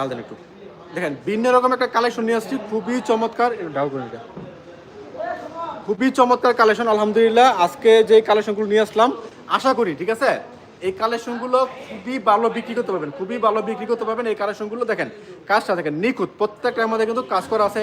ঢাল দেন একটু দেখেন, ভিন্ন রকম একটা কালেকশন নিয়ে আসছি। খুবই চমৎকার একটু করুন এটা খুবই চমৎকার কালেকশন আলহামদুলিল্লাহ। আজকে যে কালেকশনগুলো নিয়ে আসলাম, আশা করি, ঠিক আছে? এই কালেকশনগুলো খুবই ভালো বিক্রি করতে পারবেন, খুবই ভালো বিক্রি করতে পারবেন এই কালেকশনগুলো। দেখেন, কাজটা দেখেন, নিখুঁত, প্রত্যেকটা আমাদের কিন্তু কাজ করা আছে।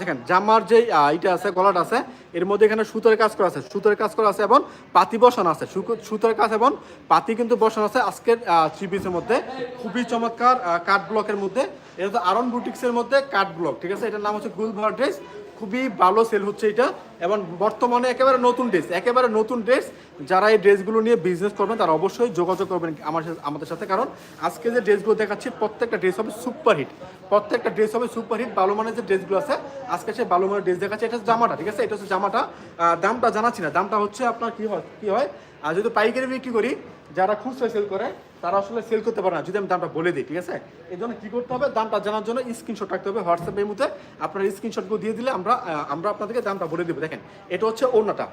দেখেন, জামার যে ইটা আছে, গলাটা আছে, এর মধ্যে এখানে সুতোর কাজ করা আছে, সুতোর কাজ করা আছে এবং পাতি বসানো আছে সুতোর কাজ এবং পাতি কিন্তু বসানো আছে আজকের থ্রি পিসের মধ্যে। খুবই চমৎকার কাঠ ব্লকের মধ্যে, এটা তো আরন বুটিক্সের মধ্যে কাঠ ব্লক, ঠিক আছে? এটার নাম হচ্ছে গুলভার ড্রেস। খুবই ভালো সেল হচ্ছে এটা। এবং বর্তমানে একেবারে নতুন ড্রেস একেবারে নতুন ড্রেস যারা এই ড্রেসগুলো নিয়ে বিজনেস করবেন, তারা অবশ্যই যোগাযোগ করবেন আমার আমাদের সাথে। কারণ আজকে যে ড্রেসগুলো দেখাচ্ছি, প্রত্যেকটা ড্রেস হবে সুপার হিট প্রত্যেকটা ড্রেস হবে সুপার হিট ভালো মানের যে ড্রেসগুলো আছে, আজকে সেই ভালো মানের ড্রেস দেখাচ্ছে। এটা হচ্ছে জামাটা, ঠিক আছে? এটা হচ্ছে জামাটা। দামটা জানাচ্ছি না। দামটা হচ্ছে আপনার কি হয় কি হয়? আর যদি পাইকারি বিক্রি করি, যারা খুচরা সেল করে, তারা আসলে সেল করতে পারে না। যদি আমি দামটা বলে দিই, ঠিক আছে? এই জন্য কী করতে হবে? দামটা জানার জন্য স্ক্রিনশট রাখতে হবে হোয়াটসঅ্যাপ হোয়াটসঅ্যাপের মধ্যে। আপনার স্ক্রিনশটগুলো দিয়ে দিলে আমরা আমরা আপনাদেরকে দামটা বলে দেবো। দেখেন, এটা হচ্ছে ওড়নাটা।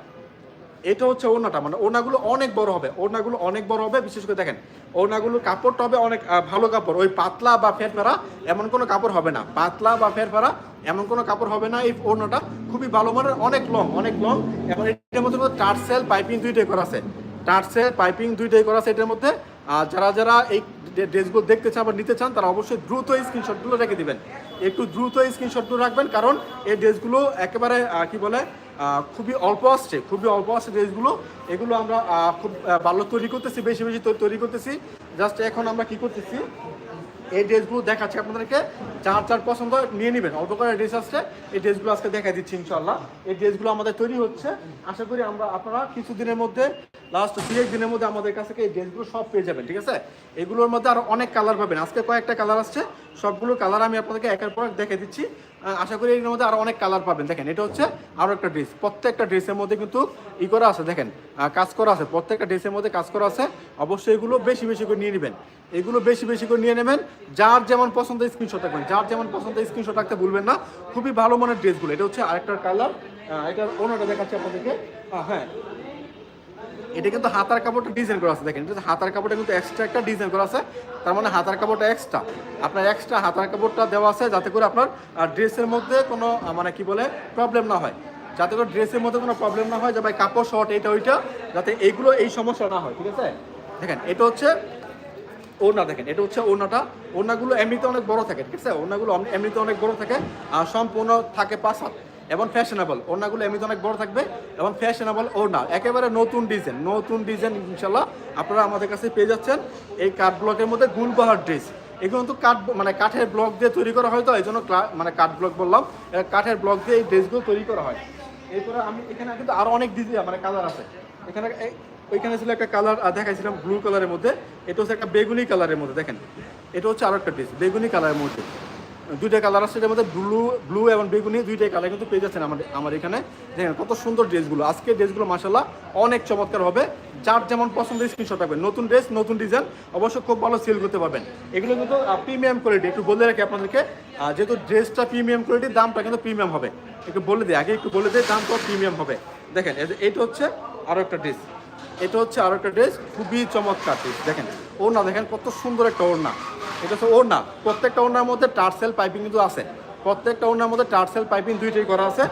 এটা হচ্ছে ওড়নাটা। মানে ওড়নাগুলো অনেক বড় হবে। ওড়নাগুলো অনেক বড় হবে। বিশেষ করে দেখেন, ওড়নাগুলোর কাপড়টা হবে অনেক ভালো কাপড়। ওই পাতলা বা ফেরফেরা এমন কোনো কাপড় হবে না। পাতলা বা ফেরফেরা এমন কোনো কাপড় হবে না এই ওড়নাটা। খুবই ভালো মানের, অনেক লং অনেক লং এবং এটার মধ্যে টার্সেল, পাইপিং দুইটাই করা আছে। টার্সেল পাইপিং দুইটাই করা আছে এটার মধ্যে। আর যারা যারা এই ড্রেসগুলো দেখতে চান বা নিতে চান, তারা অবশ্যই দ্রুত স্ক্রিনশটগুলো রেখে দিবেন। একটু দ্রুত স্ক্রিনশটগুলো রাখবেন, কারণ এই ড্রেসগুলো একেবারে কি বলে খুবই অল্প আসছে, খুবই অল্প আসছে ড্রেসগুলো। এগুলো আমরা খুব ভালো তৈরি করতেছি, বেশি বেশি তৈরি করতেছি। জাস্ট এখন আমরা কি করতেছি এই ড্রেসগুলো দেখাচ্ছি আপনাদেরকে। যার যার পছন্দ নিয়ে নেবেন। অল্প করে ড্রেস আসছে, এই ড্রেসগুলো আজকে দেখা দিচ্ছি ইনশাল্লাহ এই ড্রেসগুলো আমাদের তৈরি হচ্ছে। আশা করি আমরা আপনারা কিছুদিনের মধ্যে লাস্ট দু এক দিনের মধ্যে আমাদের কাছে এই ড্রেসগুলো সব পেয়ে যাবেন, ঠিক আছে? এগুলোর মধ্যে আরও অনেক কালার পাবেন। আজকে কয়েকটা কালার আসছে। সবগুলো কালার আমি আপনাদেরকে একের পর এক দেখে দিচ্ছি। আশা করি এর মধ্যে আরও অনেক কালার পাবেন। দেখেন, এটা হচ্ছে আরও একটা ড্রেস প্রত্যেকটা ড্রেসের মধ্যে কিন্তু ই করা আছে, দেখেন কাজ করা আছে। প্রত্যেকটা ড্রেসের মধ্যে কাজ করা আছে। অবশ্যই এগুলো বেশি বেশি করে নিয়ে নেবেন। এগুলো বেশি বেশি করে নিয়ে নেবেন। যার যেমন পছন্দ স্ক্রিনশট রাখবেন। যার যেমন পছন্দ স্ক্রিনশট রাখতে ভুলবেন না। খুবই ভালো মানের ড্রেসগুলো এটা হচ্ছে আরেকটা কালার এটার অন্যটা দেখাচ্ছি আপনাদেরকে। হ্যাঁ। এটা কিন্তু হাতার কাপড়টা ডিজাইন করা আছে, দেখেন। এটা হাতার কাপড়টা কিন্তু এক্সট্রা একটা ডিজাইন করা আছে, তার মানে হাতার কাপড়টা এক্সট্রা আপনার এক্সট্রা হাতার কাপড়টা দেওয়া আছে যাতে করে আপনার ড্রেসের মধ্যে কোনো মানে কি বলে প্রবলেম না হয়। যাতে করে ড্রেসের মধ্যে কোনো প্রবলেম না হয়, যে ভাই কাপড় শর্ট এটা ওইটা, যাতে এইগুলো এই সমস্যা না হয়, ঠিক আছে? দেখেন, এটা হচ্ছে ওড়না, দেখেন, এটা হচ্ছে ওড়নাটা। ওড়নাগুলো এমনিতে অনেক বড় থাকে, ঠিক আছে? ওড়নাগুলো এমনিতে অনেক বড় থাকে, আর সম্পূর্ণ থাকে পাঁচ হাত। এবং ফ্যাশনেবল ওড়নাগুলো এমনিতে অনেক বড় থাকবে, এবং ফ্যাশনেবল ওড়না, একেবারে নতুন ডিজাইন নতুন ডিজাইন ইনশাল্লাহ আপনারা আমাদের কাছে পেয়ে যাচ্ছেন এই কাঠ ব্লকের মধ্যে গুলবাহার ড্রেস এগুলো তো কাঠ মানে কাঠের ব্লক দিয়ে তৈরি করা হয় তো এই জন্য মানে কাঠ ব্লক বললাম কাঠের ব্লক দিয়ে এই ড্রেসগুলো তৈরি করা হয়। এরপরে আমি এখানে কিন্তু আরও অনেক ডিজাইন মানে কালার আছে। এখানে ওইখানে ছিল একটা কালার দেখাইছিলাম ব্লু কালারের মধ্যে, এটা হচ্ছে একটা বেগুনি কালারের মধ্যে, দেখেন। এটা হচ্ছে আরও একটা ড্রেস বেগুনি কালারের মধ্যে। দুইটা কালার আছে, এটার মধ্যে ব্লু ব্লু এবং বেগুনি দুইটাই কালার কিন্তু পেয়ে যাচ্ছেন আমাদের, আমার এখানে। দেখেন কত সুন্দর ড্রেসগুলো। আজকে ড্রেসগুলো মাসাল্লাহ অনেক চমৎকার হবে। যার যেমন পছন্দ স্ক্রিনশট রাখবেন। নতুন ড্রেস, নতুন ডিজাইন অবশ্যই খুব ভালো সেল করতে পারবেন। এগুলো কিন্তু প্রিমিয়াম কোয়ালিটি একটু বলে রাখি আপনাদেরকে। যেহেতু ড্রেসটা প্রিমিয়াম কোয়ালিটির দামটা কিন্তু প্রিমিয়াম হবে। একটু বলে দিই, আগে একটু বলে দিই দামটা প্রিমিয়াম হবে। দেখেন এইটা হচ্ছে আরও একটা ড্রেস। এটা হচ্ছে আরও একটা ড্রেস, খুবই চমৎকার ড্রেস। দেখেন, ওড়না, দেখেন কত সুন্দর একটা ওড়না। এটা হচ্ছে ওড়না। প্রত্যেকটা ওড়নার মধ্যে টার্সেল পাইপিং কিন্তু আছে। প্রত্যেকটা ওড়নার মধ্যে টার্সেল পাইপিং দুইটাই করা আছে।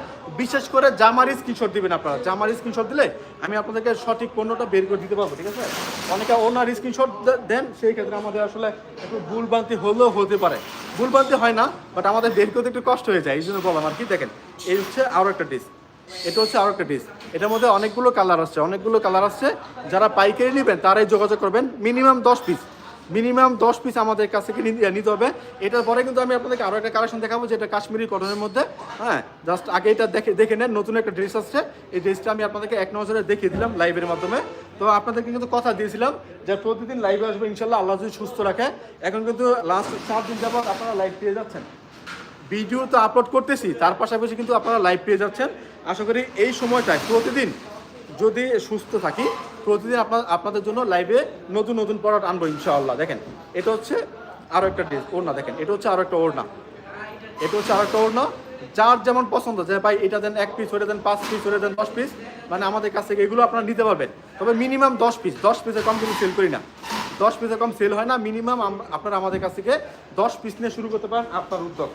বিশেষ করে জামার স্ক্রিনশট দিবেন আপনারা। জামার স্ক্রিনশট দিলে আমি আপনাদেরকে সঠিক পণ্যটা বের করে দিতে পারব, ঠিক আছে? অনেকে ওনার স্ক্রিনশট দেন, সেই ক্ষেত্রে আমাদের আসলে একটু ভুলভ্রান্তি হলেও হতে পারে। ভুলভ্রান্তি হয় না বাট আমাদের বের করতে একটু কষ্ট হয়ে যায়, এই জন্য বললাম আর কি। দেখেন, এই হচ্ছে আরও একটা ডিস এটা হচ্ছে আরও একটা ডিস এটার মধ্যে অনেকগুলো কালার আসছে, অনেকগুলো কালার আসছে। যারা পাইকারি নেবেন, তারাই যোগাযোগ করবেন। মিনিমাম দশ পিস মিনিমাম দশ পিস আমাদের কাছ থেকে নিতে হবে। এটার পরে কিন্তু আমি আপনাদেরকে আরও একটা কালেকশন দেখাবো, যেটা কাশ্মীরি কটনের মধ্যে। হ্যাঁ জাস্ট আগে এটা দেখে দেখে নেন, নতুন একটা ড্রেস আসছে। এই ড্রেসটা আমি আপনাদেরকে এক নজরে দেখিয়ে দিলাম লাইভের মাধ্যমে। তো আপনাদেরকে কিন্তু কথা দিয়েছিলাম যে প্রতিদিন লাইভে আসবে, ইনশাল্লাহ আল্লাহ যদি সুস্থ রাখে। এখন কিন্তু লাস্ট চার দিন যাবত আপনারা লাইভ পেয়ে যাচ্ছেন। ভিডিও তো আপলোড করতেছি, তার পাশাপাশি কিন্তু আপনারা লাইভ পেয়ে যাচ্ছেন। আশা করি এই সময়টায় প্রতিদিন যদি সুস্থ থাকি প্রতিদিন আপনার, আপনাদের জন্য লাইভে নতুন নতুন প্রোডাক্ট আনব ইনশাআল্লাহ। দেখেন, এটা হচ্ছে আরও একটা ড্রেস ওড়না দেখেন, এটা হচ্ছে আরও একটা ওড়না। এটা হচ্ছে আরও একটা ওড়না। যার যেমন পছন্দ, যে ভাই এটা দেন এক পিস হয়ে দেন পাঁচ পিস হয়ে দেন দশ পিস মানে আমাদের কাছ থেকে এগুলো আপনারা নিতে পারবেন। তবে মিনিমাম দশ পিস দশ পিসের কম কিন্তু সেল করি না। দশ পিসের কম সেল হয় না মিনিমাম আপনারা আমাদের কাছ থেকে দশ পিস নিয়ে শুরু করতে পারেন আপনার উদ্যোগ।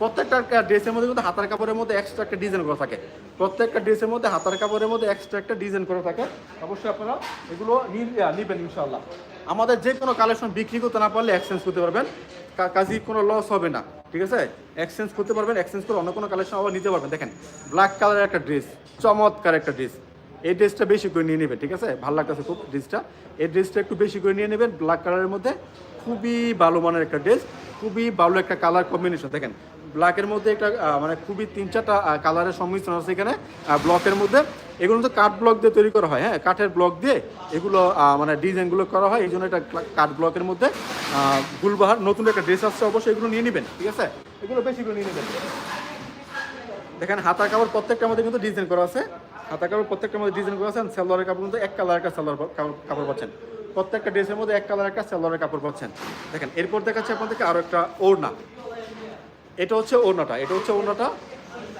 প্রত্যেকটা ড্রেসের মধ্যে কিন্তু হাতার কাপড়ের মধ্যে এক্সট্রা একটা ডিজাইন করা থাকে। প্রত্যেকটা ড্রেসের মধ্যে হাতার কাপড়ের মধ্যে এক্সট্রা একটা ডিজাইন করা থাকে। অবশ্যই আপনারা এগুলো নেবেন ইনশাল্লাহ আমাদের যে কোনো কালেকশন বিক্রি করতে না পারলে এক্সচেঞ্জ করতে পারবেন। কাজী কোনো লস হবে না, ঠিক আছে? এক্সচেঞ্জ করতে পারবেন এক্সচেঞ্জ করে অন্য কোনো কালেকশন আবার নিতে পারবেন। দেখেন ব্ল্যাক কালারের একটা ড্রেস চমৎকার একটা ড্রেস এই ড্রেসটা বেশি করে নিয়ে নেবেন, ঠিক আছে? ভালো লাগতেছে খুব ড্রেসটা এই ড্রেসটা একটু বেশি করে নিয়ে নেবেন। ব্ল্যাক কালারের মধ্যে খুবই ভালো মানের একটা ড্রেস খুবই ভালো একটা কালার কম্বিনেশন দেখেন ব্ল্যাকের মধ্যে একটা মানে খুবই তিন চারটা কালারের সংমিশ্রণ আছে এখানে ব্লকের মধ্যে। এগুলো তো কাঠ ব্লক দিয়ে তৈরি করা হয় হ্যাঁ? কাঠের ব্লক দিয়ে এগুলো মানে ডিজাইনগুলো করা হয় এই জন্য এটা কাঠ ব্লকের মধ্যে। গুলবাহার নতুন একটা ড্রেস আসছে, অবশ্যই এগুলো নিয়ে নেবেন, ঠিক আছে? এগুলো বেশি করে নিয়ে নেবেন। দেখেন, হাতার কাপড় প্রত্যেকটার মধ্যে কিন্তু ডিজাইন করা আছে। হাতার কাপড় প্রত্যেকটার মধ্যে ডিজাইন করা আছে সালোয়ারের কাপড় কিন্তু এক কালার একটা সালোয়ার কাপড় পাচ্ছেন। প্রত্যেকটা ড্রেসের মধ্যে এক কালার একটা সালোয়ারের কাপড় পাচ্ছেন। দেখেন, এরপর দেখাচ্ছে আপনাদেরকে আরও একটা ওড়না। এটা হচ্ছে ওড়নাটা, এটা হচ্ছে ওড়নাটা।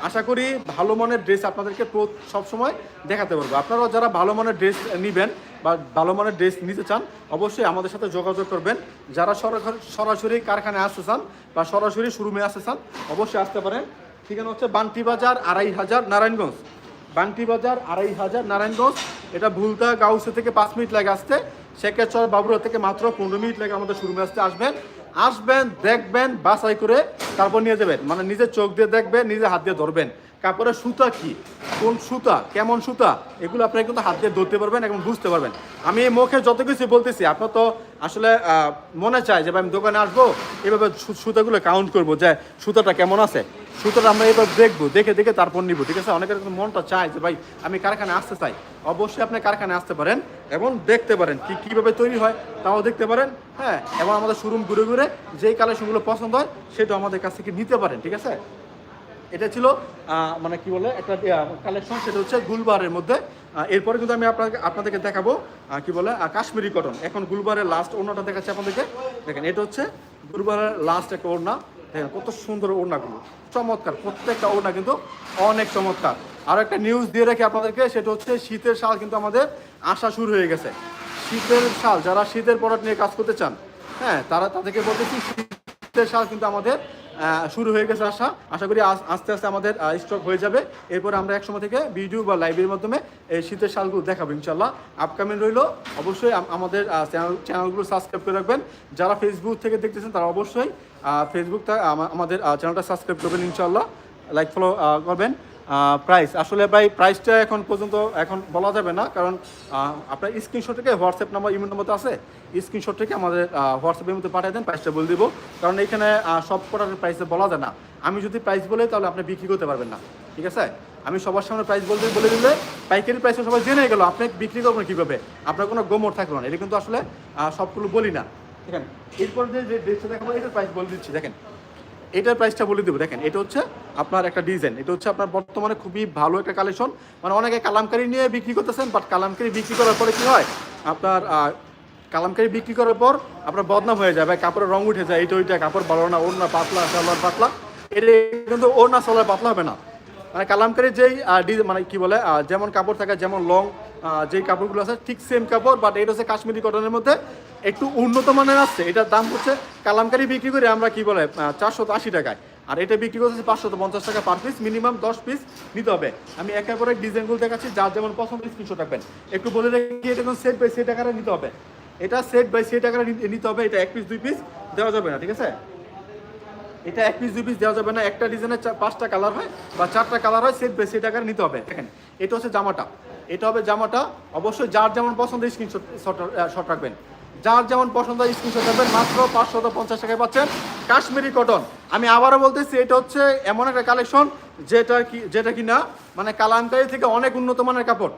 আশা করি ভালো মানের ড্রেস আপনাদেরকে সবসময় দেখাতে পারব আপনারাও যারা ভালো মানের ড্রেস নেবেন বা ভালো মানের ড্রেস নিতে চান, অবশ্যই আমাদের সাথে যোগাযোগ করবেন। যারা সরাসরি- কারখানায় আসতে চান বা সরাসরি শোরুমে আসতে চান, অবশ্যই আসতে পারেন। ঠিকানা হচ্ছে বান্টি বাজার আড়াই হাজার নারায়ণগঞ্জ। বান্টি বাজার আড়াই হাজার নারায়ণগঞ্জ। এটা ভুলতা গাউসে থেকে পাঁচ মিনিট লাগে আসতে। শেখেরচর বাবুরা থেকে মাত্র পনেরো মিনিট লাগে আমাদের শোরুমে আসতে আসবেন। আসবেন, দেখবেন, বাছাই করে তারপর নিয়ে যাবেন। মানে নিজে চোখ দিয়ে দেখবেন নিজে হাত দিয়ে ধরবেন। কাপড়ের সুতা কি? কোন সুতা? কেমন সুতা? এগুলো আপনারা কিন্তু হাত দিয়ে ধরতে পারবেন এবং বুঝতে পারবেন। আমি মুখে যত কিছু বলতেছি, আপনার তো আসলে মনে চায় যে আমি দোকানে আসব, এভাবে সুতাগুলো কাউন্ট করব যে সুতাটা কেমন আছে। সুতরাং আমরা এবার দেখব, দেখে দেখে তারপর নিব, ঠিক আছে? অনেকের কিন্তু মনটা চায় যে ভাই আমি কারখানায় আসতে চাই। অবশ্যই আপনি কারখানায় আসতে পারেন এবং দেখতে পারেন কি, কীভাবে তৈরি হয়, তাও দেখতে পারেন হ্যাঁ? এবং আমাদের শোরুম ঘুরে ঘুরে যেই কালেকশনগুলো পছন্দ হয় সেটা আমাদের কাছ থেকে নিতে পারেন, ঠিক আছে? এটা ছিল মানে কি বলে, একটা কালেকশন সেটা হচ্ছে গুলবারের মধ্যে। এরপরে কিন্তু আমি আপনাকে, আপনাদেরকে দেখাবো কি বলে কাশ্মীরি কটন এখন গুলবারের লাস্ট ওড়নাটা দেখাচ্ছি আপনাদেরকে। দেখেন, এটা হচ্ছে গুলবারের লাস্ট একটা ওড়না। দেখেন, কত সুন্দর ওড়নাগুলো। চমৎকার, প্রত্যেকটা ওড়না কিন্তু অনেক চমৎকার। আর একটা নিউজ দিয়ে রাখি আপনাদেরকে, সেটা হচ্ছে শীতের শাল কিন্তু আমাদের আসা শুরু হয়ে গেছে। শীতের শাল, যারা শীতের প্রোডাক্ট নিয়ে কাজ করতে চান হ্যাঁ তারা তাদেরকে বলতেছি, শীতের শাল কিন্তু আমাদের শুরু হয়ে গেছে আসা আশা করি আস্তে আস্তে আমাদের স্টক হয়ে যাবে। এরপর আমরা এক সময় থেকে ভিডিও বা লাইভের মাধ্যমে এই শীতের শালগুলো দেখাবো ইনশাল্লাহ আপকামিং রইল, অবশ্যই আমাদের চ্যানেল চ্যানেলগুলো সাবস্ক্রাইব করে রাখবেন। যারা ফেসবুক থেকে দেখতেছেন, তারা অবশ্যই ফেসবুক আমাদের চ্যানেলটা সাবস্ক্রাইব করবেন ইনশাল্লাহ লাইক ফলো করবেন। প্রাইস আসলে ভাই প্রাইসটা এখন পর্যন্ত, এখন বলা যাবে না, কারণ আপনার স্ক্রিনশট থেকে হোয়াটসঅ্যাপ নাম্বার ইমেল নাম্বার আছে। স্ক্রিনশট থেকে আমাদের হোয়াটসঅ্যাপের মধ্যে পাঠিয়ে দেন প্রাইসটা বলে দিব। কারণ এখানে সব প্রোডাক্টের প্রাইসে বলা যায় না। আমি যদি প্রাইস বলে, তাহলে আপনি বিক্রি করতে পারবেন না। ঠিক আছে? আমি সবার সামনে প্রাইস বলতে, বলে দিলে, পাইকারি প্রাইসে সবাই জেনে গেল, আপনি বিক্রি করবেন কীভাবে? আপনার কোনো গোমর থাকল না। এটা কিন্তু আসলে সবগুলো বলি না। দেখেন, এরপর যে ড্রেসটা দেখাবো, এটার প্রাইস বলে দিচ্ছি। দেখেন এটার প্রাইসটা বলে দেবো। দেখেন, এটা হচ্ছে আপনার একটা ডিজাইন এটা হচ্ছে আপনার বর্তমানে খুবই ভালো একটা কালেকশন মানে অনেকে কালামকারি নিয়ে বিক্রি করতেছেন বাট কালামকারি বিক্রি করার পরে কি হয়? আপনার কালামকারি বিক্রি করার পর আপনার বদনাম হয়ে যাবে কাপড়ের রং উঠে যায়, এটা ওইটা, কাপড় ভালো না ওর না পাতলা, সালোয়ার পাতলা। এটা কিন্তু ওর না সালোয়ার পাতলা হবে না। মানে কালামকারি যেই মানে কি বলে যেমন কাপড় থাকে, যেমন লং যেই কাপড়গুলো আছে, ঠিক সেম কাপড় বাট এটা হচ্ছে কাশ্মীরি কটনের মধ্যে একটু উন্নত মানের আসছে এটার দাম হচ্ছে কালামকারি বিক্রি করে আমরা কি বলে চারশো আশি টাকায়। আর এটা বিক্রি করতেছি পাঁচশো পঞ্চাশ টাকা পার পিস মিনিমাম দশ পিস নিতে হবে। আমি একের পর এক ডিজাইনগুলো দেখাচ্ছি, যার যেমন পছন্দ স্ক্রিনশট রাখবেন। একটু বলে রাখি এটা কোনো সেট বাই সেট আকারে নিতে হবে। এটা সেট বাই আকারে নি- নিতে হবে, এটা এক পিস দুই পিস দেওয়া যাবে না, ঠিক আছে? এটা এক পিস দুই পিস দেওয়া যাবে না। একটা ডিজাইনের পাঁচটা কালার হয় বা চারটা কালার হয় সেট বেশি টাকার নিতে হবে। দেখেন, এটা হচ্ছে জামাটা। এটা হবে জামাটা। অবশ্যই যার যেমন পছন্দ স্ক্রিনশট শট রাখবেন। যার যেমন পছন্দ স্ক্রিনশট রাখবেন মাত্র পাঁচশত পঞ্চাশ টাকায় পাচ্ছেন কাশ্মীরি কটন আমি আবারও বলতেছি, এটা হচ্ছে এমন একটা কালেকশন যেটা কি যেটা কি না মানে কালামকারি থেকে অনেক উন্নত মানের কাপড়।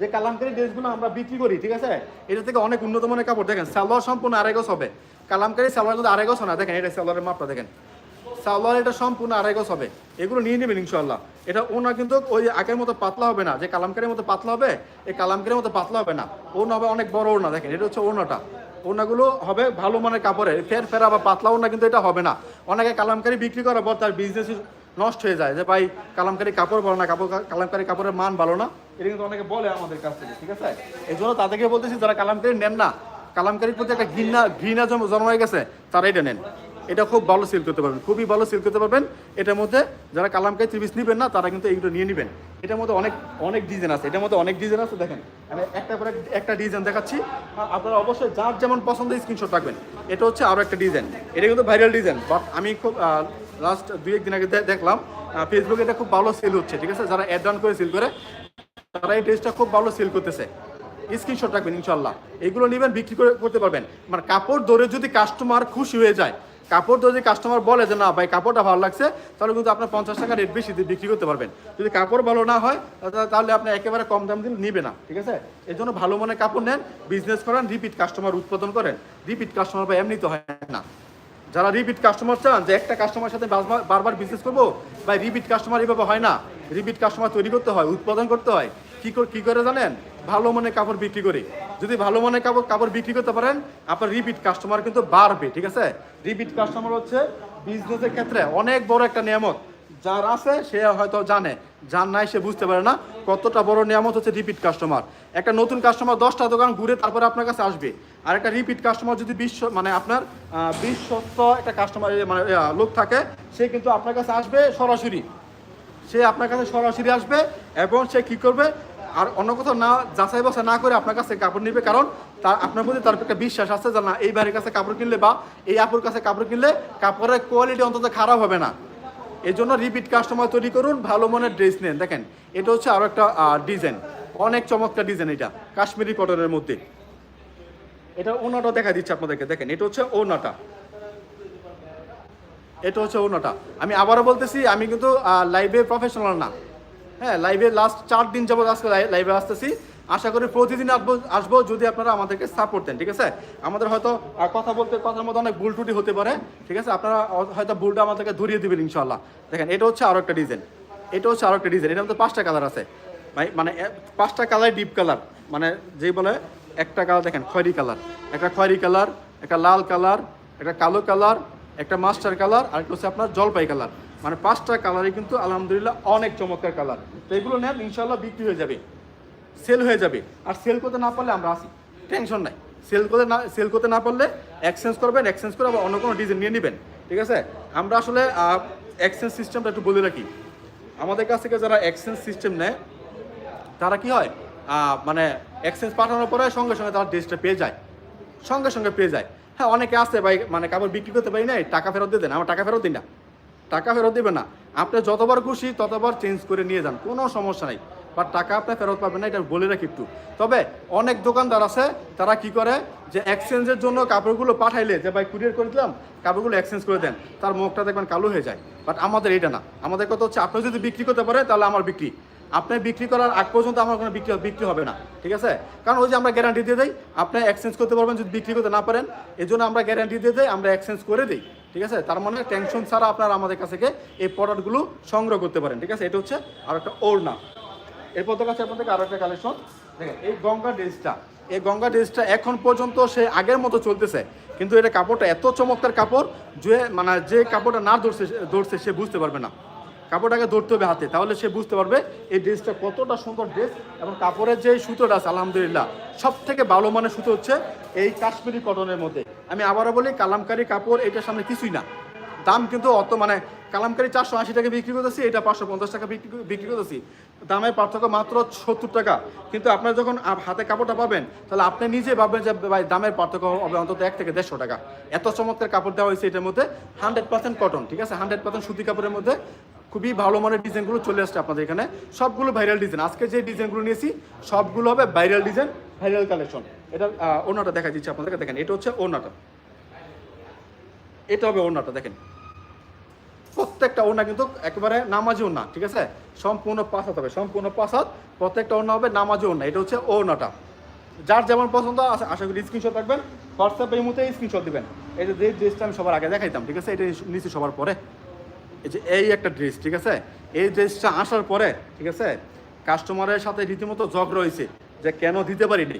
যে কালামকারি ড্রেসগুলো আমরা বিক্রি করি, ঠিক আছে? এটা থেকে অনেক উন্নত মানের কাপড়। দেখেন, সালোয়ার সম্পূর্ণ আড়াই হবে। কালামকারি সালোয়ার কিন্তু আড়াই না। দেখেন, এটা সালোয়ারের মাপটা দেখেন। সালোয়ার এটা সম্পূর্ণ আড়াই হবে। এগুলো নিয়ে নেবেন ইনশাল্লাহ এটা ওনা কিন্তু ওই আগের মতো পাতলা হবে না। যে কালামকারের মতো পাতলা হবে, এই কালামকারের মতো পাতলা হবে না। ওনা হবে অনেক বড় ওনা। দেখেন, এটা হচ্ছে ওনাটা। ওনাগুলো হবে ভালো মানের কাপড়ের। ফের ফেরা বা পাতলা ওনা কিন্তু এটা হবে না। অনেকে কালামকারি বিক্রি করার পর তার বিজনেস নষ্ট হয়ে যায়। যে ভাই, কালামকারি কাপড় ভালো না, কাপড় কালামকারি কাপড়ের মান ভালো না। এটা কিন্তু অনেকে বলে আমাদের কাছ থেকে, ঠিক আছে? এই জন্য তাদেরকে বলতেছি, যারা কালামকারি নেন না, কালামকারির প্রতি একটা ঘৃণা ঘৃণা জন্ম হয়ে গেছে তারা এটা নেন। এটা খুব ভালো সেল করতে পারবেন, খুবই ভালো সেল করতে পারবেন। এটার মধ্যে যারা কালামকারি ত্রিপিস নেবেন না, তারা কিন্তু এইগুলো নিয়ে নেবেন। এটার মধ্যে অনেক অনেক ডিজাইন আছে। এটার মধ্যে অনেক ডিজাইন আছে, দেখেন। আমি একটা করে একটা ডিজাইন দেখাচ্ছি। আপনারা অবশ্যই যার যেমন পছন্দ স্ক্রিনশট রাখবেন। এটা হচ্ছে আরও একটা ডিজাইন এটা কিন্তু ভাইরাল ডিজাইন বাট আমি খুব লাস্ট দুই একদিন আগে দেখলাম ফেসবুকে এটা খুব ভালো সেল হচ্ছে, ঠিক আছে? যারা অ্যাড ডাউন করে সেল করে, তারা এই ড্রেসটা খুব ভালো সেল করতেছে। স্ক্রিনশট রাখবেন ইনশাল্লাহ এগুলো নেবেন, বিক্রি করে, করতে পারবেন। মানে কাপড় ধরে যদি কাস্টমার খুশি হয়ে যায় কাপড় যদি কাস্টমার বলে যে, না ভাই, কাপড়টা ভালো লাগছে, তাহলে কিন্তু আপনার পঞ্চাশ টাকা রেট বেশি বিক্রি করতে পারবেন। যদি কাপড় ভালো না হয় তাহলে আপনি একেবারে কম দাম দিলে নিবে না, ঠিক আছে? এই জন্য ভালো মনে কাপড় নেন বিজনেস করেন রিপিট কাস্টমার উৎপাদন করেন। রিপিট কাস্টমার বা এমনি তো হয় না। যারা রিপিট কাস্টমার চান, যে একটা কাস্টমার সাথে বারবার- বিজনেস করব বা রিপিট কাস্টমার এভাবে হয় না। রিপিট কাস্টমার তৈরি করতে হয়, উৎপাদন করতে হয়। কি করে জানেন? ভালো মনে কাপড় বিক্রি করি। যদি ভালো মনে কাপড় কাপড় বিক্রি করতে পারেন, আপনার রিপিট কাস্টমার কিন্তু বাড়বে, ঠিক আছে? রিপিট কাস্টমার হচ্ছে বিজনেসের ক্ষেত্রে অনেক বড় একটা নিয়ামত। যার আছে, সে হয়তো জানে। যার নাই, সে বুঝতে পারে না। কতটা বড় নিয়ামত হচ্ছে রিপিট কাস্টমার একটা নতুন কাস্টমার দশটা দোকান ঘুরে তারপরে আপনার কাছে আসবে। আর একটা রিপিট কাস্টমার যদি বিশ্ব মানে আপনার বিশ্বস্ত একটা কাস্টমার মানে লোক থাকে, সে কিন্তু আপনার কাছে আসবে সরাসরি। সে আপনার কাছে সরাসরি আসবে এবং সে কি করবে? আর অন্য কোথাও না, যাচাই বাছাই না করে আপনার কাছে কাপড় নিবে, কারণ তার, আপনার প্রতি তার একটা বিশ্বাস আছে যে না, এই বাড়ির কাছে কাপড় কিনলে বা এই আপুর কাছে কাপড় কিনলে কাপড়ের কোয়ালিটি অন্তত খারাপ হবে না। এই জন্য রিপিট কাস্টমার তৈরি করুন, ভালো মনের ড্রেস নেন। দেখেন, এটা হচ্ছে আরও একটা ডিজাইন অনেক চমৎকার ডিজাইন এটা, কাশ্মীরি কটনের মধ্যে। এটা ওনাটা দেখা দিচ্ছে আপনাদেরকে, দেখেন, এটা হচ্ছে ওনাটা। এটা হচ্ছে ওনাটা। আমি আবারও বলতেছি, আমি কিন্তু লাইভে প্রফেশনাল না। হ্যাঁ লাইভে লাস্ট চার দিন যাবত আজকে লাইভে আসতেছি। আশা করি প্রতিদিন আসব আসব যদি আপনারা আমাদেরকে সাপোর্ট দেন, ঠিক আছে? আমাদের হয়তো কথা বলতে, কথার মধ্যে অনেক ভুল ত্রুটি হতে পারে, ঠিক আছে? আপনারা হয়তো ভুলটা আমাদেরকে ধরিয়ে দিবেন ইনশাল্লাহ দেখেন, এটা হচ্ছে আরও একটা ডিজাইন এটা হচ্ছে আরও একটা ডিজাইন এটার মধ্যে পাঁচটা কালার আছে। মানে পাঁচটা কালার ডিপ কালার মানে যেই বলে, একটা কালার দেখেন, খয়েরি কালার একটা খয়েরি কালার একটা লাল কালার একটা কালো কালার একটা মাস্টার কালার আর একটা হচ্ছে আপনার জলপাই কালার মানে পাঁচটা কালারই কিন্তু আলহামদুলিল্লাহ অনেক চমৎকার কালার তো এগুলো নেন ইনশাল্লাহ বিক্রি হয়ে যাবে সেল হয়ে যাবে। আর সেল করতে না পারলে আমরা আসি টেনশন নাই। সেল করতে না সেল করতে না পারলে এক্সচেঞ্জ করবেন এক্সচেঞ্জ করে আবার অন্য কোনো ডিজাইন নিয়ে নেবেন, ঠিক আছে? আমরা আসলে এক্সচেঞ্জ সিস্টেমটা একটু বলে রাখি। আমাদের কাছ থেকে যারা এক্সচেঞ্জ সিস্টেম নেয়, তারা কি হয় মানে এক্সচেঞ্জ পাঠানোর পরে সঙ্গে সঙ্গে তারা ড্রেসটা পেয়ে যায়। সঙ্গে সঙ্গে পেয়ে যায়। হ্যাঁ অনেকে আসে ভাই মানে কাপড় বিক্রি করতে পারি নাই, টাকা ফেরত দিয়ে দেন। আমার টাকা ফেরত দিন না। টাকা ফেরত দেবে না। আপনি যতবার খুশি ততবার চেঞ্জ করে নিয়ে যান, কোনো সমস্যা নাই। বাট টাকা আপনি ফেরত পাবেন না, এটা বলে রাখি একটু। তবে অনেক দোকানদার আছে, তারা কি করে যে এক্সচেঞ্জের জন্য কাপড়গুলো পাঠাইলে, যে ভাই কুরিয়ার করে দিলাম, কাপড়গুলো এক্সচেঞ্জ করে দেন, তার মুখটা দেখবেন কালো হয়ে যায়। বাট আমাদের এটা না। আমাদের কথা হচ্ছে, আপনি যদি বিক্রি করতে পারে তাহলে আমার বিক্রি। আপনি বিক্রি করার আগ পর্যন্ত আমার কোনো বিক্রি বিক্রি হবে না, ঠিক আছে? কারণ ওই যে আমরা গ্যারান্টি দিয়ে দিই, আপনি এক্সচেঞ্জ করতে পারবেন, যদি বিক্রি করতে না পারেন এই জন্য আমরা গ্যারান্টি দিয়ে দিই, আমরা এক্সচেঞ্জ করে দিই। ঠিক আছে? তার মানে টেনশন ছাড়া আপনারা আমাদের কাছে থেকে এই প্রোডাক্টগুলো সংগ্রহ করতে পারেন, ঠিক আছে? এটা হচ্ছে আর একটা ওড়না। এরপর তো কাছে আপনাদের আরও একটা কালেকশন দেখেন, এই গঙ্গা ড্রেসটা এই গঙ্গা ড্রেসটা এখন পর্যন্ত সে আগের মতো চলতেছে, কিন্তু এটা কাপড়টা এত চমৎকার কাপড় যে মানে যে কাপড়টা না ধরছে ধরছে সে বুঝতে পারবে না। কাপড়টাকে ধরতে হবে হাতে, তাহলে সে বুঝতে পারবে এই ড্রেসটা কতটা সুন্দর ড্রেস এবং কাপড়ের যে সুতোটা আছে, আলহামদুলিল্লাহ সব থেকে ভালো মানের সুতো হচ্ছে এই কাশ্মীরি কটনের মধ্যে। আমি আবারও বলি, কালামকারি কাপড়, এটার সামনে কিছুই না। দাম কিন্তু অত মানে কালামকারি চারশো আশি টাকা বিক্রি করতেছি, এটা পাঁচশো পঞ্চাশ টাকা বিক্রি বিক্রি করতেছি। দামের পার্থক্য মাত্র সত্তর টাকা। কিন্তু আপনার যখন হাতে কাপড়টা পাবেন, তাহলে আপনি নিজে ভাববেন যে, ভাই, দামের পার্থক্য হবে অন্তত এক থেকে দেড়শো টাকা। এত চমৎকার কাপড় দেওয়া হয়েছে এটার মধ্যে হান্ড্রেড পার্সেন্ট কটন ঠিক আছে? হান্ড্রেড পার্সেন্ট সুতি কাপড়ের মধ্যে খুবই ভালো মানের ডিজাইনগুলো চলে আসছে আপনাদের এখানে। সবগুলো ভাইরাল ডিজাইন আজকে যে ডিজাইনগুলো নিয়েছি, সবগুলো হবে ভাইরাল ডিজাইন ভাইরাল কালেকশন এটা ওনাটা দেখা দিচ্ছে আপনাদেরকে, দেখেন, এটা হচ্ছে ওনাটা এটা হবে ওনাটা দেখেন। প্রত্যেকটা ওনা কিন্তু একেবারে নামাজি ওনা ঠিক আছে? সম্পূর্ণ পাঁচ হাত হবে, সম্পূর্ণ পাঁচ হাত। প্রত্যেকটা ওনা হবে নামাজি ওনা এটা হচ্ছে ওনাটা যার যেমন পছন্দ, আশা আশা করি স্ক্রিনশট রাখবেন। হোয়াটসঅ্যাপ এই মুহূর্তে স্ক্রিনশট দিবেন। এই যে ড্রেসটা আমি সবার আগে দেখাইতাম, ঠিক আছে? এটা নিচে সবার পরে। এই যে এই একটা ড্রেস ঠিক আছে? এই ড্রেসটা আসার পরে, ঠিক আছে? কাস্টমারের সাথে রীতিমতো জগ রয়েছে যে কেন দিতে পারিনি।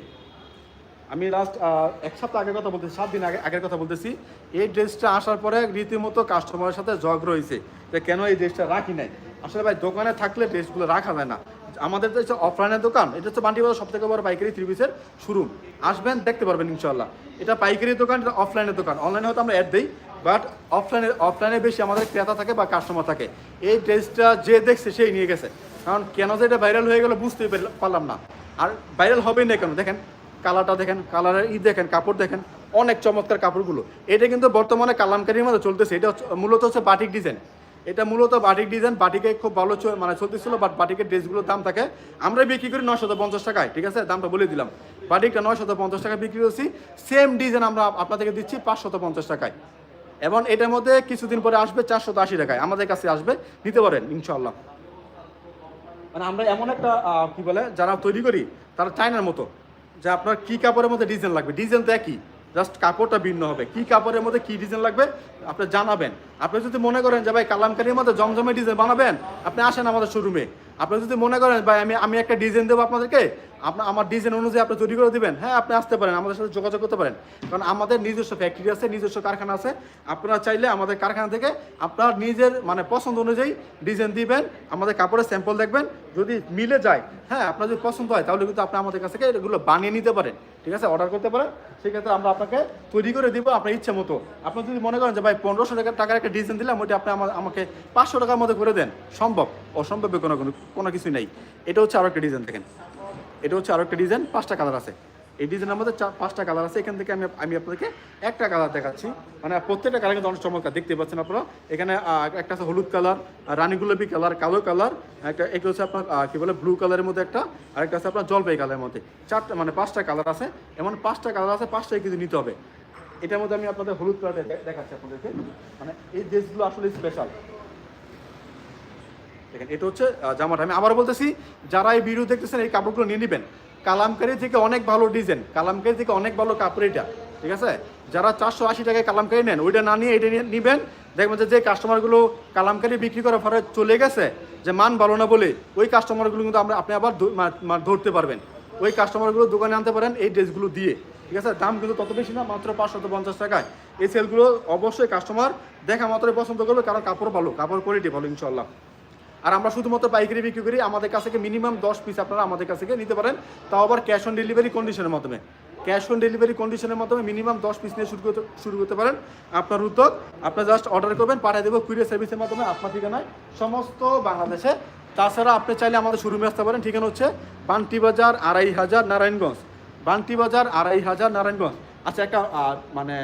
আমি লাস্ট এক সপ্তাহ আগের কথা বলতেছি, সাত দিন আগে, আগের কথা বলতেছি। এই ড্রেসটা আসার পরে রীতিমতো কাস্টমারের সাথে জগ রয়েছে যে কেন এই ড্রেসটা রাখি নাই। আসলে ভাই, দোকানে থাকলে ড্রেসগুলো রাখা যায় না। আমাদের তো হচ্ছে অফলাইনের দোকান, এটা হচ্ছে বান্টি বাজার সব থেকে বড় পাইকারি থ্রি পিসের শোরুম আসবেন, দেখতে পারবেন ইনশাল্লাহ এটা পাইকারি দোকান, এটা অফলাইনের দোকান। অনলাইনে হয়তো আমরা অ্যাড দিই বাট অফলাইনে অফলাইনে বেশি আমাদের ক্রেতা থাকে বা কাস্টমার থাকে। এই ড্রেসটা যে দেখছে, সেই নিয়ে গেছে। কারণ কেন যে এটা ভাইরাল হয়ে গেল বুঝতেই পারল- পারলাম না। আর ভাইরাল হবেই না কেন? দেখেন কালারটা দেখেন কালারের ই দেখেন, কাপড় দেখেন, অনেক চমৎকার কাপড়গুলো। এটা কিন্তু বর্তমানে কালামকারির মধ্যে চলতেছে। এটা মূলত হচ্ছে বাটিক ডিজাইন এটা মূলত বাটিক ডিজাইন বাটিকে খুব ভালো মানে চলতেছিল বাট বাটিকের ড্রেসগুলোর দাম থাকে। আমরা বিক্রি করি নশত পঞ্চাশ টাকায়, ঠিক আছে? দামটা বলে দিলাম। বাটিকটা নয়শত পঞ্চাশ টাকা বিক্রি করছি। সেম ডিজাইন আমরা আপনাদেরকে দিচ্ছি পাঁচশত পঞ্চাশ টাকায়। এবং এটার মধ্যে কিছুদিন পরে আসবে চারশত আশি টাকায়। আমাদের কাছে আসবে, নিতে পারেন ইনশাল্লাহ মানে আমরা এমন একটা কি বলে, যারা তৈরি করি, তারা চায়নার মতো, যে আপনার কি কাপড়ের মধ্যে ডিজাইন লাগবে। ডিজাইন তো একই, জাস্ট কাপড়টা ভিন্ন হবে। কি কাপড়ের মধ্যে কি ডিজাইন লাগবে, আপনি জানাবেন। আপনি যদি মনে করেন যে, ভাই, কালামকারির মধ্যে জমজমে ডিজাইন বানাবেন আপনি আসেন আমাদের শোরুমে আপনি যদি মনে করেন, ভাই, আমি আমি একটা ডিজাইন দেবো আপনাদেরকে আপনার আমার ডিজাইন অনুযায়ী আপনি তৈরি করে দেবেন। হ্যাঁ আপনি আসতে পারেন, আমাদের সাথে যোগাযোগ করতে পারেন। কারণ আমাদের নিজস্ব ফ্যাক্টরি আছে, নিজস্ব কারখানা আছে। আপনারা চাইলে আমাদের কারখানা থেকে আপনার নিজের মানে পছন্দ অনুযায়ী ডিজাইন দিবেন, আমাদের কাপড়ের স্যাম্পল দেখবেন। যদি মিলে যায় হ্যাঁ আপনার যদি পছন্দ হয়, তাহলে কিন্তু আপনি আমাদের কাছ থেকে এগুলো বানিয়ে নিতে পারেন। ঠিক আছে? অর্ডার করতে পারেন। সেক্ষেত্রে আমরা আপনাকে তৈরি করে দিব আপনার ইচ্ছে মতো। আপনি যদি মনে করেন যে, ভাই, পনেরোশো টাকা টাকার একটা ডিজাইন দিলাম, ওইটা আপনি আমাকে পাঁচশো টাকার মধ্যে করে দেন। সম্ভব। অসম্ভবে কোনো কোনো কোনো কিছুই নেই। এটা হচ্ছে আরও একটা ডিজাইন, দেখেন। এটা হচ্ছে আরও একটা ডিজাইন পাঁচটা কালার আছে। এই ডিজাইনের মধ্যে পাঁচটা কালার আছে, এখান থেকে আমি আমি আপনাদেরকে একটা কালার দেখাচ্ছি। মানে প্রত্যেকটা কালার কিন্তু অনেক চমৎকার, দেখতে পাচ্ছেন আপনারা? এখানে একটা আছে হলুদ কালার রানী গোলাপি কালার কালো কালার একটা একটা হচ্ছে আপনার কি বলে ব্লু কালারের মধ্যে একটা, আর একটা আছে আপনার জলপাই কালারের মধ্যে। চারটা মানে পাঁচটা কালার আছে। এমন পাঁচটা কালার আছে, পাঁচটাই কিন্তু নিতে হবে। এটার মধ্যে আমি আপনাদের হলুদ কালার দেখাচ্ছি আপনাদেরকে। মানে এই ড্রেসগুলো আসলে স্পেশাল দেখেন, এটা হচ্ছে জামাটা। আমি আবার বলতেছি, যারা এই ভিডিও দেখতেছেন, এই কাপড়গুলো নিয়ে নেবেন। কালামকারি থেকে অনেক ভালো ডিজাইন কালামকারি থেকে অনেক ভালো কাপড় এটা, ঠিক আছে? যারা চারশো আশি টাকায় কালামকারি নেন, ওইটা না নিয়ে এটা নিবেন। দেখবেন যে কাস্টমারগুলো কালামকারি বিক্রি করার পরে চলে গেছে, যে মান ভালো না বলে, ওই কাস্টমারগুলো কিন্তু আমরা, আপনি আবার ধরতে পারবেন। ওই কাস্টমারগুলো দোকানে আনতে পারেন, এই ড্রেসগুলো দিয়ে, ঠিক আছে? দাম কিন্তু তত বেশি না, মাত্র পাঁচশত পঞ্চাশ টাকায়। এই সেলগুলো অবশ্যই কাস্টমার দেখা মাত্রই পছন্দ করবে, কারণ কাপড় ভালো, কাপড় কোয়ালিটি ভালো ইনশাল্লাহ আর আমরা শুধুমাত্র পাইকারি বিক্রি করি, আমাদের কাছ থেকে মিনিমাম দশ পিস আপনারা আমাদের কাছ থেকে নিতে পারেন। তাও আবার ক্যাশ অন ডেলিভারি কন্ডিশনের মাধ্যমে। ক্যাশ অন ডেলিভারি কন্ডিশনের মাধ্যমে মিনিমাম দশ পিস নিয়ে শুরু করতে শুরু করতে পারেন। আপনার উদ্যোগ আপনার জাস্ট অর্ডার করবেন, পাঠিয়ে দেবো কুরিয়ার সার্ভিসের মাধ্যমে আপনার ঠিকানায়। সমস্ত বাংলাদেশে। তাছাড়া আপনি চাইলে আমাদের শোরুমে আসতে পারেন। ঠিকানা হচ্ছে বান্টি বাজার আড়াই হাজার নারায়ণগঞ্জ। বান্টি বাজার আড়াই হাজার নারায়ণগঞ্জ। আচ্ছা একটা মানে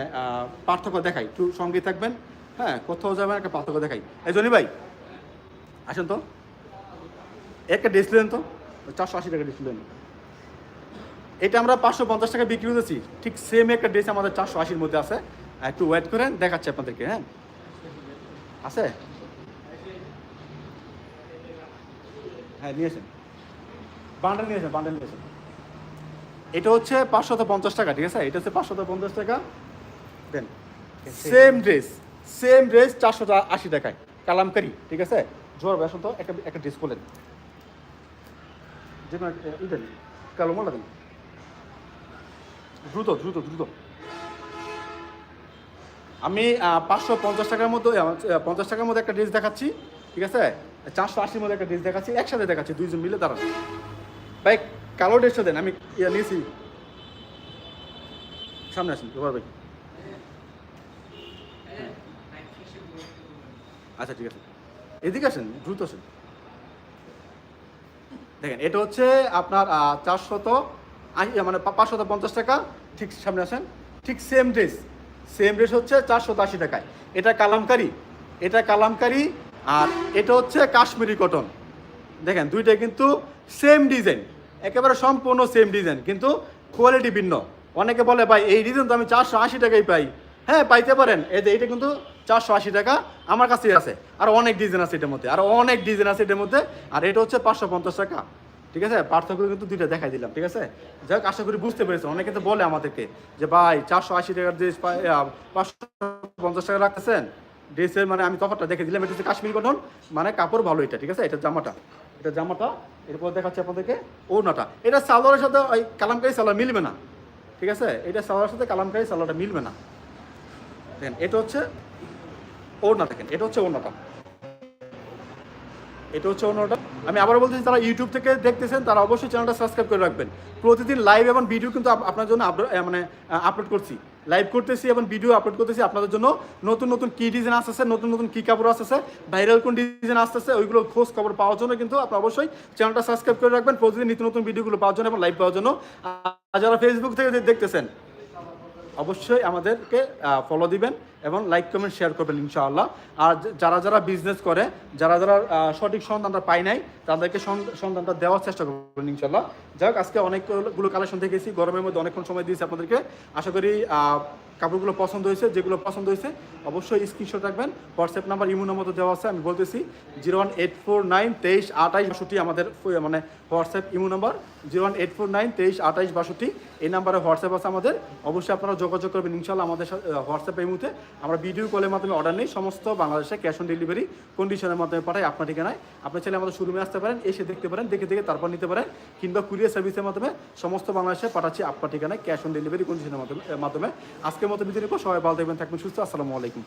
পার্থক্য দেখাই। একটু সঙ্গে থাকবেন। হ্যাঁ কোথাও যাবেন, একটা পার্থক্য দেখাই। এই জনি ভাই আসেন তো। একটা ড্রেস তো। চারশো আশি টাকা ড্রেস এটা আমরা পাঁচশো পঞ্চাশ টাকা বিক্রি করেছি। ঠিক সেম একটা ড্রেস আমাদের চারশো আশির মধ্যে আছে। একটু ওয়েট করেন দেখাচ্ছি আপনাদেরকে হ্যাঁ। আছে? হ্যাঁ নিয়েছেন বান্ডেল নিয়েছেন বান্ডেল নিয়েছেন এটা হচ্ছে পাঁচশত পঞ্চাশ টাকা ঠিক আছে? এটা হচ্ছে পাঁচশত পঞ্চাশ টাকা। দেন। সেম ড্রেস সেম ড্রেস চারশো আশি টাকায়। কালামকারি ঠিক আছে? বেসন তো একটা একটা ড্রেস করলেন যে দেন কালো মোলা দেন। দ্রুত দ্রুত দ্রুত। আমি পাঁচশো পঞ্চাশ টাকার মধ্যে পঞ্চাশ টাকার মধ্যে একটা ড্রেস দেখাচ্ছি, ঠিক আছে? চারশো আশির মধ্যে একটা ড্রেস দেখাচ্ছি, একসাথে দেখাচ্ছি, দুইজন মিলে দাঁড়ান। ভাই, কালো ড্রেসটা দেন, আমি ইয়া নিয়েছি। সামনে আসুন, এবার ভাই। আচ্ছা ঠিক আছে। এদিকে আসেন, দ্রুত আসেন। দেখেন, এটা হচ্ছে আপনার চারশত মানে পাঁচশত পঞ্চাশ টাকা, ঠিক সামনে আসেন, ঠিক সেম ড্রেস সেম ড্রেস হচ্ছে চারশত আশি টাকায়। এটা কালামকারি এটা কালামকারি, আর এটা হচ্ছে কাশ্মীরি কটন দেখেন দুইটা কিন্তু সেম ডিজাইন একেবারে সম্পূর্ণ সেম ডিজাইন কিন্তু কোয়ালিটি ভিন্ন। অনেকে বলে, ভাই, এই ডিজাইন তো আমি চারশো আশি টাকাই পাই। হ্যাঁ পাইতে পারেন। যে, এটা কিন্তু চারশো আশি টাকা আমার কাছে আছে। আর অনেক ডিজাইন আছে এটার মধ্যে, আর অনেক ডিজাইন আছে এটার মধ্যে। আর এটা হচ্ছে পাঁচশো পঞ্চাশ টাকা। ঠিক আছে? পার্থক্য কিন্তু দুইটা দেখাই দিলাম, ঠিক আছে? যাই হোক আশা করি বুঝতে পেরেছেন অনেকে তো বলে আমাদেরকে যে, ভাই, চারশো আশি টাকার ড্রেস পাঁচশো পঞ্চাশ টাকা রাখতেছেন? ড্রেসের মানে আমি তফাতটা দেখে দিলাম, এটা হচ্ছে কাশ্মীর কটন মানে কাপড় ভালো এটা, ঠিক আছে? এটা জামাটা এটা জামাটা, এরপর দেখাচ্ছি আপনাদেরকে ওড়নাটা। এটা সালোয়ারের সাথে, ওই কালামকারি সালোয়ার মিলবে না, ঠিক আছে? এটা সালোয়ারের সাথে কালামকারি সালোয়ারটা মিলবে না। দেখেন এটা হচ্ছে ওড়না দেখেন, এটা হচ্ছে ওড়নাটা। এটা হচ্ছে ওড়নাটা। আমি আবার বলতেছি, যারা ইউটিউব থেকে দেখতেছেন, তারা অবশ্যই চ্যানেলটা সাবস্ক্রাইব করে রাখবেন। প্রতিদিন লাইভ এবং ভিডিও কিন্তু আপনার জন্য মানে আপলোড করছি। লাইভ করতেছি এবং ভিডিও আপলোড করতেছি, আপনাদের জন্য নতুন নতুন কি ডিজাইন আসতেছে, নতুন নতুন কি কাপড় আসতেছে ভাইরাল কোন ডিজাইন আসতেছে, ওইগুলো খোঁজ খবর পাওয়ার জন্য কিন্তু আপনি অবশ্যই চ্যানেলটা সাবস্ক্রাইব করে রাখবেন। প্রতিদিন নিত্য নতুন ভিডিওগুলো পাওয়ার জন্য এবং লাইভ পাওয়ার জন্য। আর যারা ফেসবুক থেকে দেখতেছেন অবশ্যই আমাদেরকে ফলো দিবেন এবং লাইক কমেন্ট শেয়ার করবেন ইনশাআল্লাহ। আর যারা যারা বিজনেস করে, যারা যারা সঠিক সন্ধানটা পায় নাই, তাদেরকে সন- সন্ধানটা দেওয়ার চেষ্টা করবেন ইনশাআল্লাহ। যাক, আজকে অনেকগুলো কালেকশন দেখেছি গরমের মধ্যে অনেকক্ষণ সময় দিয়েছি আপনাদেরকে। আশা করি কাপড়গুলো পছন্দ হয়েছে, যেগুলো পছন্দ হয়েছে, অবশ্যই স্ক্রিনশট রাখবেন। হোয়াটসঅ্যাপ নাম্বার ইমো নম্বর দেওয়া আছে, আমি বলতেছি zero one eight four nine তেইশ বাষট্টি আমাদের মানে WhatsApp imo number zero one eight four nine তেইশ আঠাইশ বাষট্টি, এই নাম্বারে হোয়াটসঅ্যাপ আছে আমাদের। অবশ্যই আপনারা যোগাযোগ করবেন, ইনশাল্লাহ আমাদের সাথে হোয়াটসঅ্যাপ ইমোতে আমরা ভিডিও কলের মাধ্যমে অর্ডার নিই, সমস্ত বাংলাদেশে ক্যাশ অন ডেলিভারি কন্ডিশনের মাধ্যমে পাঠাই আপনার ঠিকানায়। আপনি চাইলে আমাদের শোরুমে আসতে পারেন, এসে দেখতে পারেন, দেখে দেখে তারপর নিতে পারেন, কিংবা কুরিয়ার সার্ভিসের মাধ্যমে সমস্ত বাংলাদেশে পাঠাচ্ছি আপনার ঠিকানায় ক্যাশ অন ডেলিভারি কন্ডিশনের মাধ্যমে মাধ্যমে। আজকের মতো বিদায় নিব। সবাই ভালো থাকবেন থাকবেন সুস্থ, আসসালামু আলাইকুম।